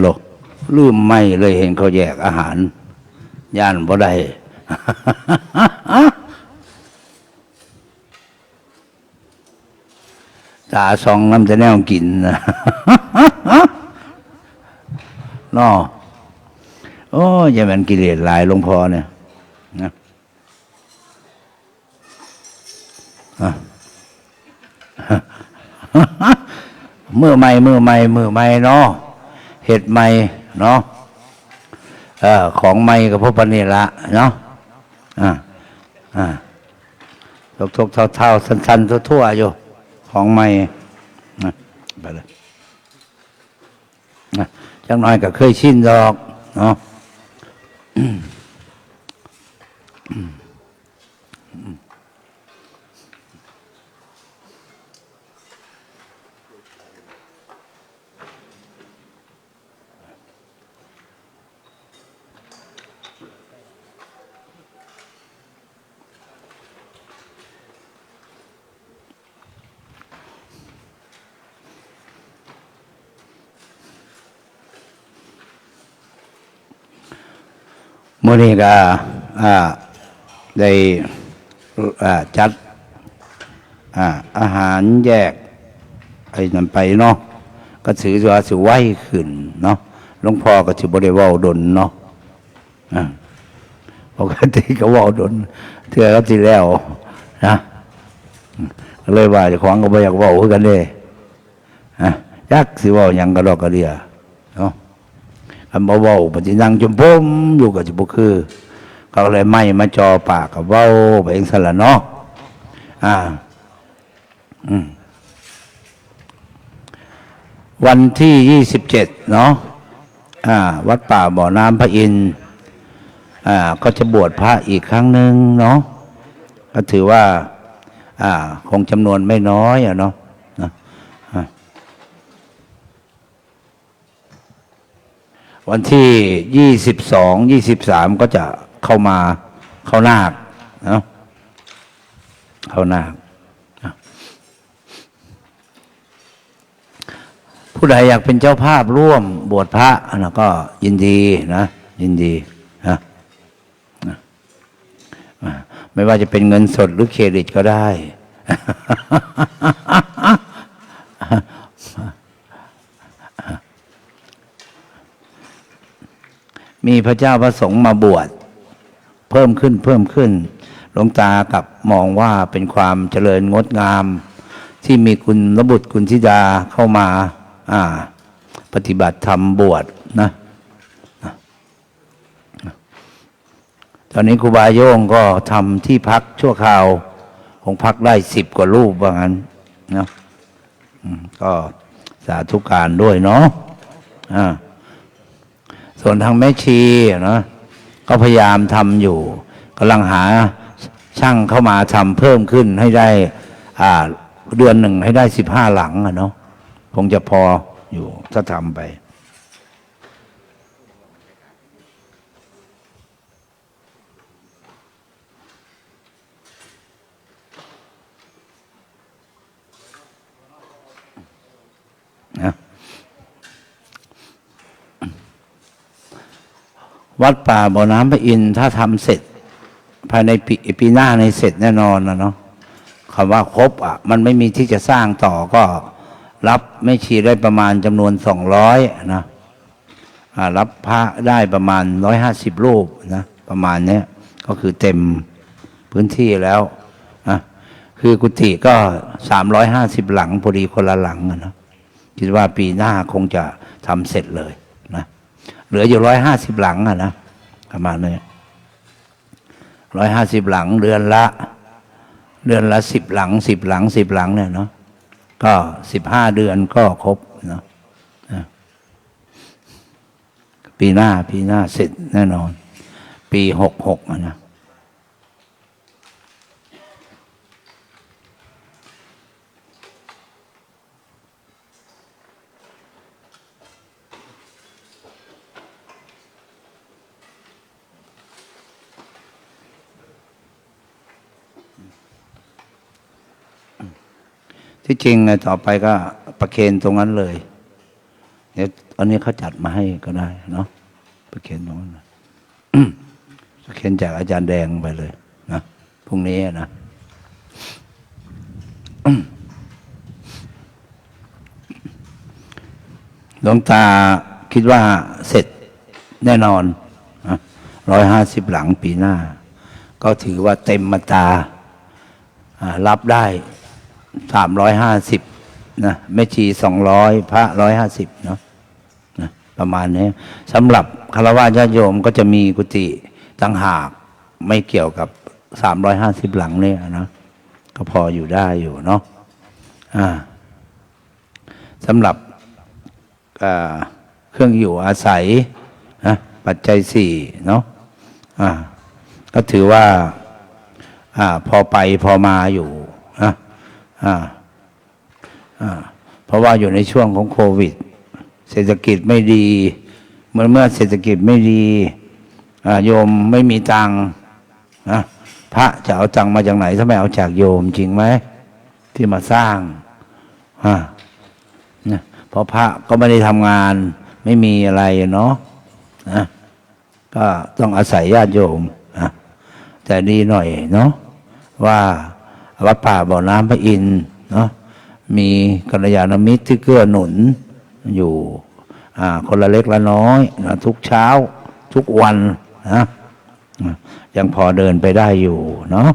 โลลืมไม่เลยเห็นเขาแยกอาหาร ย่านบ่ได้ตาสองน้ำจะแนวกินนะนอโอ้ยอย่ามันกิเลสหลายหลวงพ่อเนี่ยนะอะเมื่อไม่เมื่อไม่เมื่อไม่เนาะ เห็ดไม่เนาะอของไม่กับพวกปนนี่ละเนาะอ่าอ่าทกทกเท่าเท่าสันสันทั่วทั่วๆอยู่ ของไม่นะไปเลยจังน้อยก็เคยชินดอกเนาะ มื่อนี้ก็อ่าได้จัดอาหารแยกไอ้นั่นไปเนาะก็ถือว่าสิไหวขึ้นเนาะหลวงพ่อก็ถือบริวาดนเนาะอ่าปกติก็ว่าดนเทื่อก็ที่แล้วนะเลยว่าจะของก็บ่อยากว่าคือกันเด้อะยักสิว่าหยังก็ดอกกระเดียเนาะ คำเบาๆปฏินั่งจมพมอยู่กับจิบุคือ เขาเลยไม่มาจอปากกับเว้าไปเองสละเนาะอ่า อืมวันที่ยี่สิบเจ็ดเนาะอ่า วัดป่าบ่อน้ำพระอินทร์อ่า ก็จะบวชพระอีกครั้งหนึ่งเนาะก็ถือว่า อ่า คงจำนวนไม่น้อยอะเนาะนะ วันที่ยี่สิบสองยี่สิบสามก็จะเข้ามาเข้านาคนะเข้านาคผู้ใดอยากเป็นเจ้าภาพร่วมบวชพระนะก็ยินดีนะยินดีนะไม่ว่าจะเป็นเงินสดหรือเครดิตก็ได้ มีพระเจ้าพระสงฆ์มาบวชเพิ่มขึ้นเพิ่มขึ้น หลวงตากับมองว่าเป็นความเจริญงดงาม ที่มีคุณระบุตรคุณธิดาเข้ามา อ่า ปฏิบัติธรรมบวชนะตอนนี้ครูบาโยงก็ทำที่พักชั่วคราวคงพักได้สิบกว่ารูปว่างั้นนะก็สาธุการด้วยเนาะอ่า ส่วนทางแม่ชีนะก็พยายามทำอยู่กำลังหาช่างเข้ามาทำเพิ่มขึ้นให้ได้อ่าเดือนหนึ่งให้ได้สิบห้าหลังอะเนาะคงจะพออยู่ถ้าทำไป วัดป่าบ่อน้ำพระอินทร์ถ้าทำเสร็จ ภายในปีปีหน้าในเสร็จแน่นอนนะเนาะคำว่าครบอะ มันไม่มีที่จะสร้างต่อก็รับไม่ชีได้ประมาณจำนวนสองร้อยนะรับพระได้ประมาณร้อยห้าสิบรูปนะประมาณเนี้ยก็คือเต็มพื้นที่แล้วนะคือกุฏิก็สามร้อยห้าสิบหลังพอดีคนละหลังนะคิดว่าปีหน้าคงจะทำเสร็จเลย เหลืออยู่ร้อยห้าสิบหลังอะนะประมาณนี้ร้อยห้าสิบหลังเดือนละ เดือนละสิบหลังสิบหลังสิบหลังเนี่ยเนาะก็สิบห้าเดือนก็ครบเนาะปีหน้าปีหน้าเสร็จแน่นอน ปีหกหกอะนะ ที่จริงต่อไปก็ประเคนตรงนั้นเลยเดี๋ยวอันนี้เขาจัดมาให้ก็ได้เนาะปเขียนตรงนั้นนะเขียนจากอาจารย์แดงไปเลยนะพรุ่งนี้นะหลวงตาคิดว่าเสร็จแน่นอนร้อยห้าสิบหลังปีหน้า ก็ถือว่าเต็มมาตารับได้ สามร้อยห้าสิบนะแม่ชีสองร้อยพระร้อยห้าสิบเนาะนะประมาณนี้สำหรับคารวะญาติโยมก็จะมีกุฏิตั้งหากไม่เกี่ยวกับสามร้อยห้าสิบหลังเนี่ยนะก็พออยู่ได้อยู่เนาะอ่าสำหรับเครื่องอยู่อาศัยนะปัจจัยสี่เนาะอ่าก็ถือว่าอพอไปพอมาอยู่ เพราะว่าอยู่ในช่วงของโควิด เศรษฐกิจไม่ดี เมื่อเมื่อเศรษฐกิจไม่ดีโยมไม่มีตังค์นะพระจะเอาตังค์มาจากไหน ถ้าไม่เอาจากโยมจริงไหม ที่มาสร้างอ่านะเพราะพระก็ไม่ได้ทำงาน ไม่มีอะไรเนาะนะก็ต้องอาศัยญาติโยมนะแต่ดีหน่อยเนาะว่า วัดป่าบ่อน้ำพระอินเนาะมีกัลยาณมิตรที่เกื้อหนุนอยู่คนละเล็กละน้อยนะทุกเช้าทุกวันนะยังพอเดินไปได้อยู่เนาะ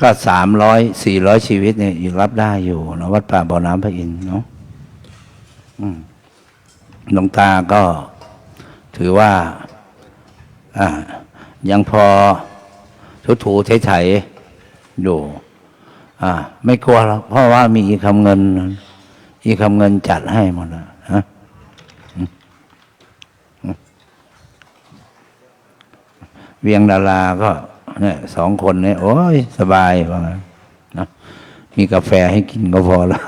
ก็สามร้อยสี่ร้อยชีวิตเนี่ยยังรับได้อยู่นะวัดป่าบ่อน้ำพระอินทร์เนาะหลวงตาก็ถือว่าอ่ายังพอถูถูไถๆอยู่ อ่า ไม่กลัวหรอกเพราะว่ามีอีคำเงิน อีคำเงินจัดให้หมดนะฮะเวียงดาราก็เนี่ยสองคนเนี่ยโอ้ย สบายว่างั้นนะมีกาแฟให้กินก็พอแล้ว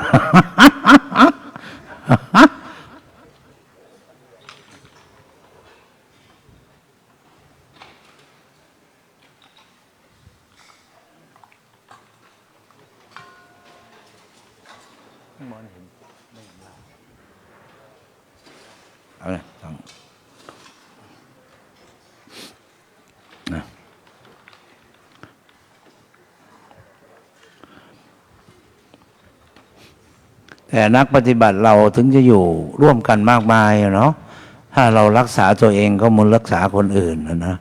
เอาลยต้องนะแต่นักปฏิบัติเราถึงจะอยู่ร่วมกันมากมายเนาะถ้าเรารักษาตัวเองก็มุนรักษาคนอื่นนะนะ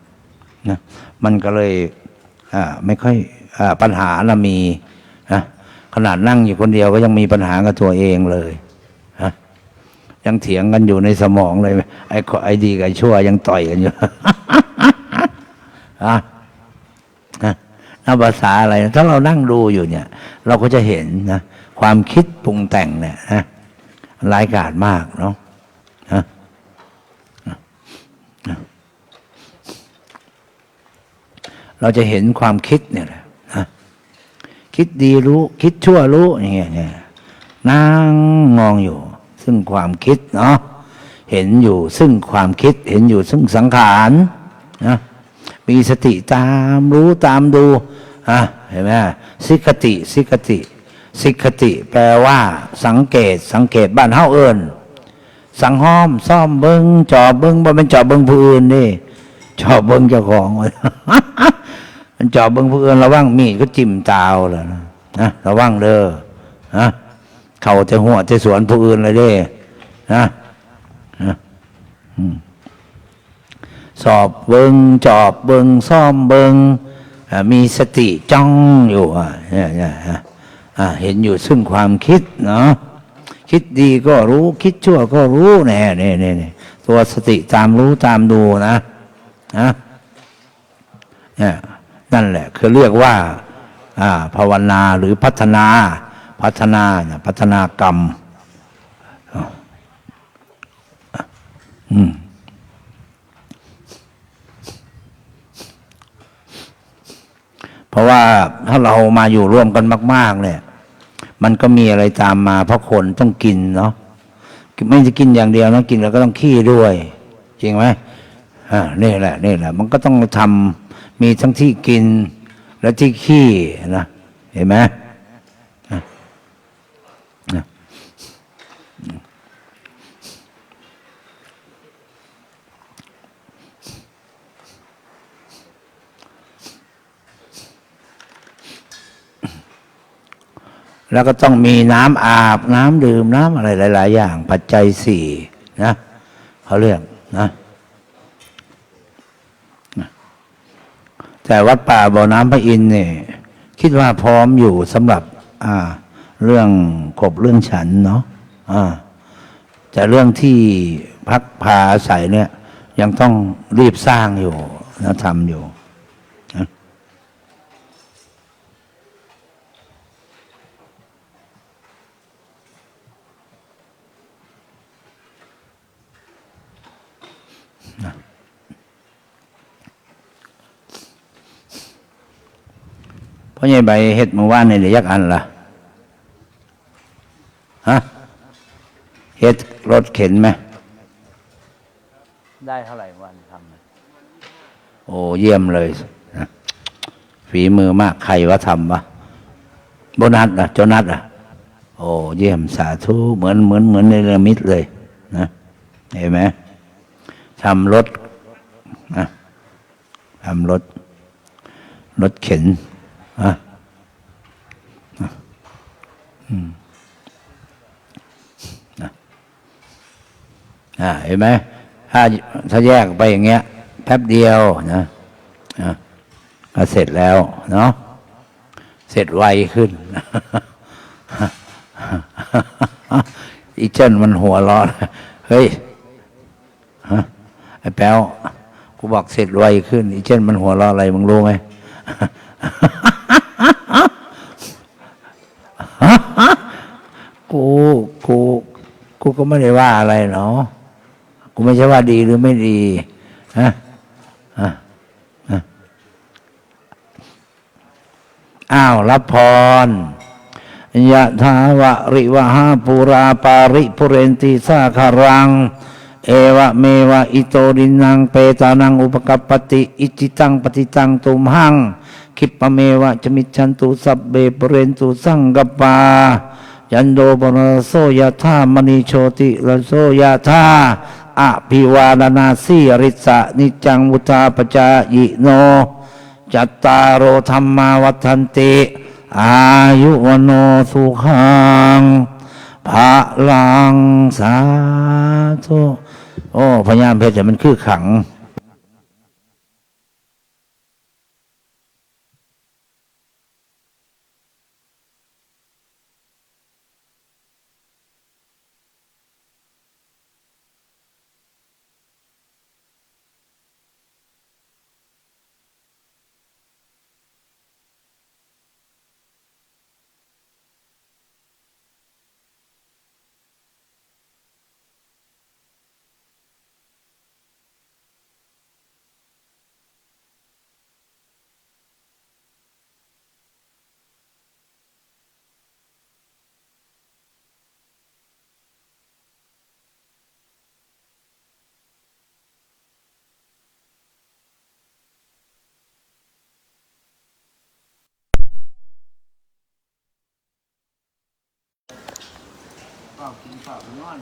นะมันก็เลยอ่าไม่ค่อยอาปัญหาละมีนะขนาดนั่งอยู่คนเดียวก็ยังมีปัญหากับตัวเองเลย ยังเถียงกันอยู่ในสมองเลย ไอ้ขอไอ้ดีกับชั่วยังต่อยกันอยู่อะนะนับภาษาอะไร ถ้าเรานั่งดูอยู่เนี่ย เราก็จะเห็นนะความคิดปรุงแต่งเนี่ยนะร้ายกาจมากเนาะเราจะเห็นความคิดเนี่ยแหละนะคิดดีรู้ คิดชั่วรู้อย่างเงี้ยเนี่ยนั่งมองอยู่ ซึ่งความคิดเนาะเห็นอยู่ซึ่งความคิดเห็นอยู่ซึ่งสังขารนะมีสติตามรู้ตามดูอะเห็นไหมสิกติสิกติ สิกติ แปลว่า สังเกตสังเกตบ้านเฮาเอิญสังห้อมซ่อมเบิงจอบเบิงบ่เป็นจอบเบิงผู้อื่นนี่จอบเบิงเจ้าของมันจอบเบิงผู้อื่นระวังมีดก็จิ้มตาวแล้วนะนะระวังเด้อนะ เขาจะหัวจะสวนผู้อื่นเลยเด้นะนะสอบเบิงจอบเบิงซ่อมเบิงมีสติจ้องอยู่เนี่ยเนี่ยเห็นอยู่ซึ่งความคิดเนาะคิดดีก็รู้คิดชั่วก็รู้แน่เนี่ยเนี่ยเนี่ยตัวสติตามรู้ตามดูนะนะเนี่ยนั่นแหละ คือเรียกว่าภาวนาหรือพัฒนา พัฒนาเนี่ยพัฒนากรรมอืมเพราะว่าถ้าเรามาอยู่ร่วมกันมาก ๆ เนี่ย มันก็มีอะไรตามมา เพราะคนต้องกินเนาะไม่จะกินอย่างเดียวนะกินแล้วก็ต้องขี้ด้วย จริงไหมอ่านี่แหละนี่แหละ มันก็ต้องทำมีทั้งที่กินและที่ขี้นะเห็นไหม แล้วก็ต้องมีน้ำอาบน้ำดื่มน้ำอะไรหลาย ๆ อย่าง ปัจจัยสี่นะเขาเรียกนะแต่วัดป่าบ่อน้ำพระอินทร์เนี่ยคิดว่าพร้อมอยู่สำหรับ อ่า เรื่องกบเรื่องฉันเนาะอ่าแต่เรื่องที่พักพาอาศัยเนี่ย ยังต้องรีบสร้างอยู่นะทำอยู่ เพราะไงใบเฮ็ดเมื่อวานในเดี๋ยวยักอันล่ะฮะเฮ็ดรถเข็นไหมได้เท่าไหร่วันทำโอ้เยี่ยมเลยนะฝีมือมากใครว่าทำวะโบนัสอะโจนัสอะ โอ้เยี่ยมสาธุเหมือนเหมือนเหมือนในเรมิตเลยนะเห็นไหม ทำรถนะทำรถ รถเข็นอะอะอืมนะอ่าเห็นไหมถ้าถ้าแยกไปอย่างเงี้ยแป๊บเดียวนะนะก็เสร็จแล้ว เนาะเสร็จไวขึ้นอีเจนมันหัวร้อนเฮ้ย แป๊วกูบอกเสร็จไวขึ้นอีเจนมันหัวเร้ออะไรมึงรู้ไหมกูกูกูก็ไม่ได้ว่าอะไรเนาะกูไม่ใช่ว่าดีหรือไม่ดีฮะอ้าวรับพรยะถาวะริวหาปุราปาริปุเรนติสาคารัง เอวะเมวะอิโตดินังเปตานังอุปกัปปติ อิจิตังปฏิตังตุมหังคิปะเมวะจมิชันตุสัพเบปเรนตุสังกปายันโดปนโสยธามณีโชติระโสยธาอภิวาลนาสีริสะนิจังมุตาปจายโน จัตตารโอธรรมาวัฏันติ อายุวโนสุขังพระลังสา ธุโอ้พญามเพชรแต่มันคือขัง ข้าวกินข้าวนอน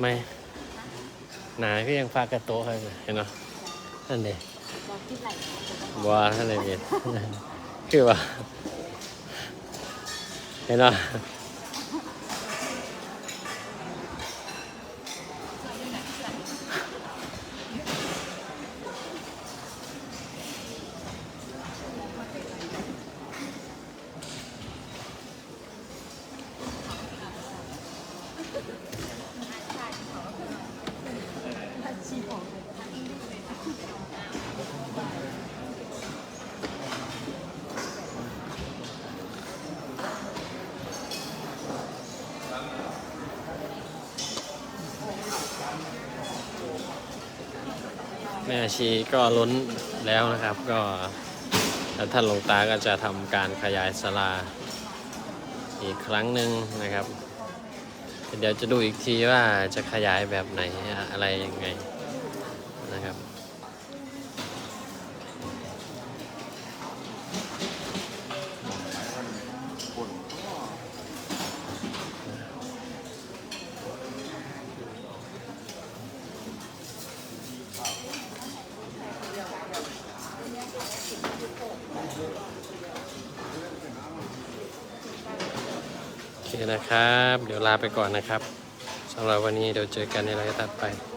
ไม่หนาก็ยังฟากระโต๊ะให้เห็นเนาะนั่นเด็บอกที่ไหลบัวท่านเลยเนี่ยคือว่าเห็นเนาะ ชีก็ล้นแล้วนะครับ ก็ท่านหลวงตาก็จะทำการขยายศาลาอีกครั้งหนึ่งนะครับ เดี๋ยวจะดูอีกทีว่าจะขยายแบบไหนอะไรยังไงนะครับ โอเคนะครับ เดี๋ยวลาไป ก่อนนะครับสำหรับวันนี้เดี๋ยวเจอกันในรายการถัดไป